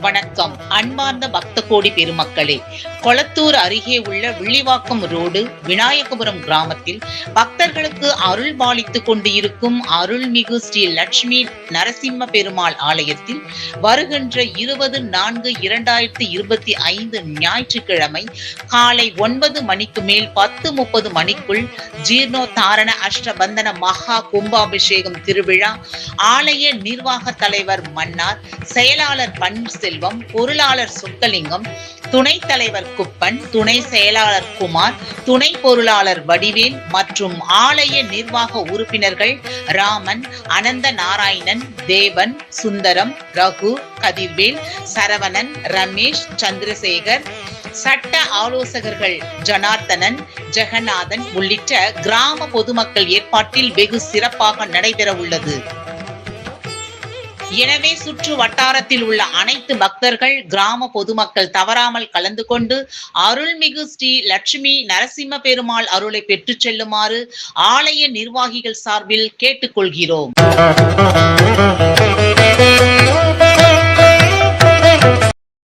வணக்கம். அன்பார்ந்த பக்த கோடி பெருமக்களே கொளத்தூர் அருகே உள்ள விழிவாக்கம் ரோடு விநாயகபுரம் கிராமத்தில் பக்தர்களுக்கு அருள் பாலித்துக் கொண்டு இருக்கும் அருள்மிகு ஸ்ரீ லட்சுமி நரசிம்ம பெருமாள் ஆலயத்தில் வருகின்ற இருபது நான்கு இரண்டாயிரத்தி இருபத்தி ஐந்து ஞாயிற்றுக்கிழமை காலை ஒன்பது மணிக்கு மேல் பத்து முப்பது மணிக்குள் ஜீர்ணோத்தாரண அஷ்டபந்தன மகா கும்பாபிஷேகம் திருவிழா ஆலய நிர்வாக தலைவர் மன்னார் செயலாளர் பன் செல்வம் பொருளாளர் சொக்கலிங்கம் துணைத் தலைவர் குப்பன் துணை செயலாளர் குமார் துணை பொருளாளர் வடிவேல் மற்றும் ஆலய நிர்வாக உறுப்பினர்கள் ராமன் அனந்த நாராயணன் தேவன் சுந்தரம் ரகு கதிர்வேல் சரவணன் ரமேஷ் சந்திரசேகர் சட்ட ஆலோசகர்கள் ஜனார்த்தனன் ஜெகநாதன் உள்ளிட்ட கிராம பொதுமக்கள் ஏற்பாட்டில் வெகு சிறப்பாக நடைபெற உள்ளது எனவே சுற்று வட்டாரத்தில் உள்ள அனைத்து பக்தர்கள் கிராம பொதுமக்கள் தவறாமல் கலந்து கொண்டு அருள்மிகு ஸ்ரீ லட்சுமி நரசிம்ம பெருமாள் அருளை பெற்றுச் செல்லுமாறு ஆலய நிர்வாகிகள் சார்பில் கேட்டுக்கொள்கிறோம்.